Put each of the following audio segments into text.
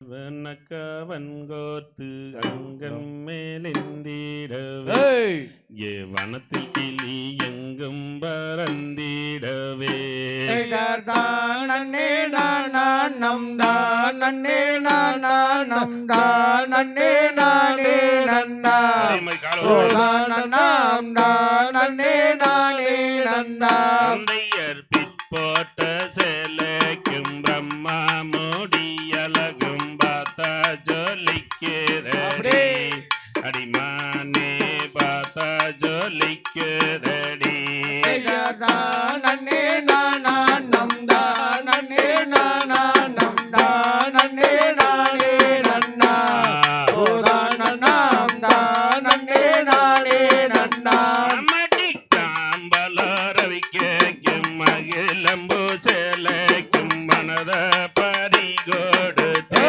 வனக்காவன்கோர்த்து அங்கம் மேலெந்திடவே. ஏ வனத்தில் கிளி எங்கும் பரந்திடவே நன்னே நம் தான் நன்னே நம் தான் நன்னே நானே நன்னா. பறிகொடுத்தே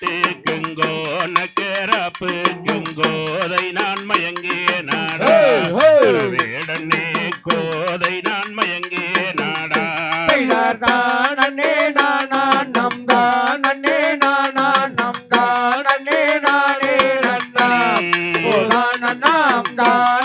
நாட்டுக்குங்கோன கேரப்புக்குங்கோதை நான் மயங்கிய நாடா வேடனே கோதை நான் மயங்கிய நாடா தானே நானா நம் தானே நானா நம் தானே நானே நன்னா நாம் தான்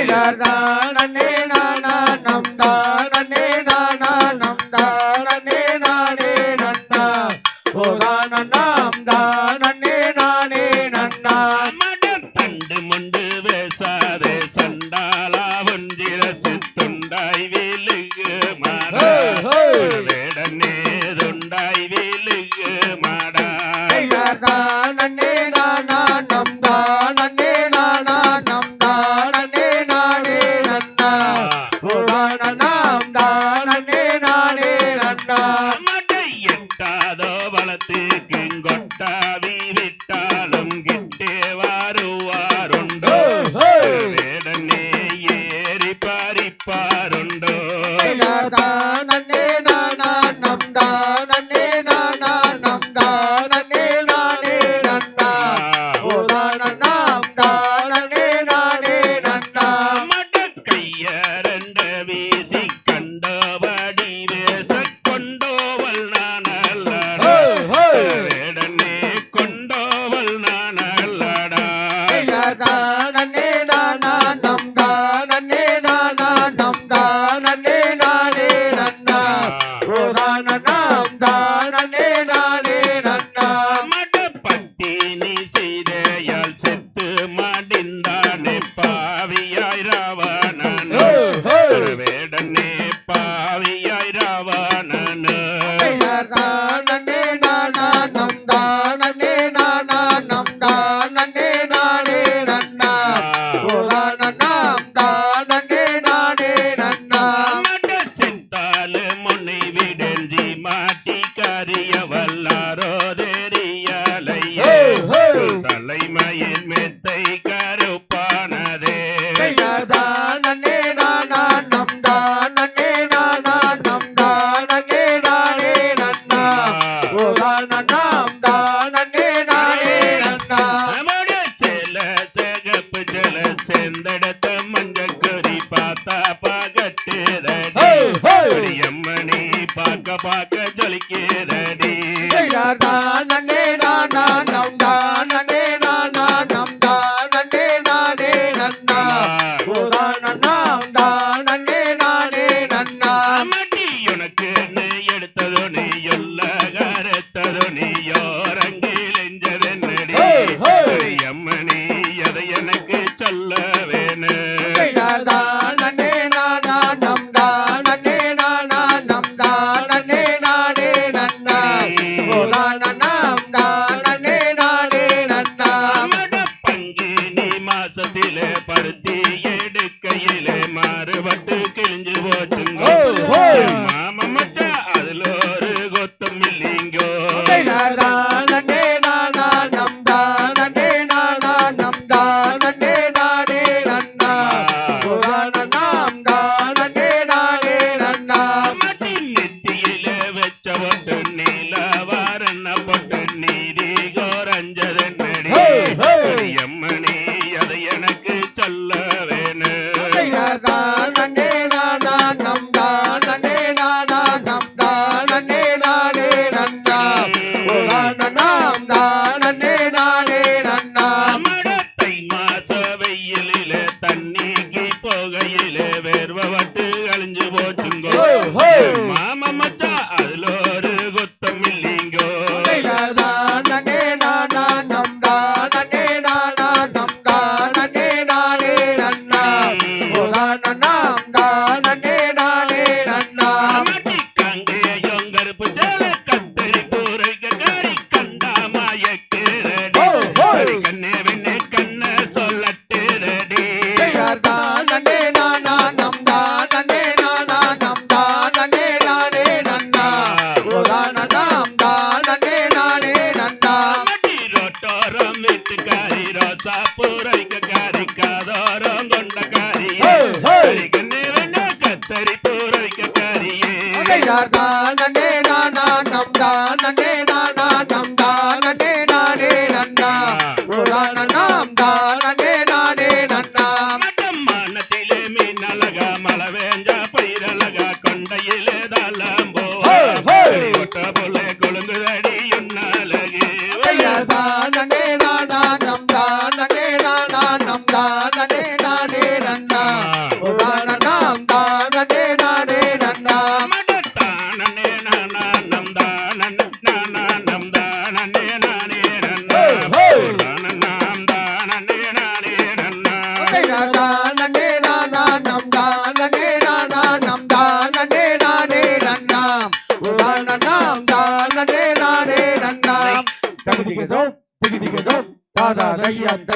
தாயார் தான் கொங்கொட்ட பார்க்க ஜொலிக்கிறடி நன்னே நானா நம் தான் நன்னே நானா நம் தான் நன்னே நானே நன்னா. நாம் தான் நன்னே நானே நன்னா. மட்டி உனக்கு எடுத்ததோ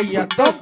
Vaya top.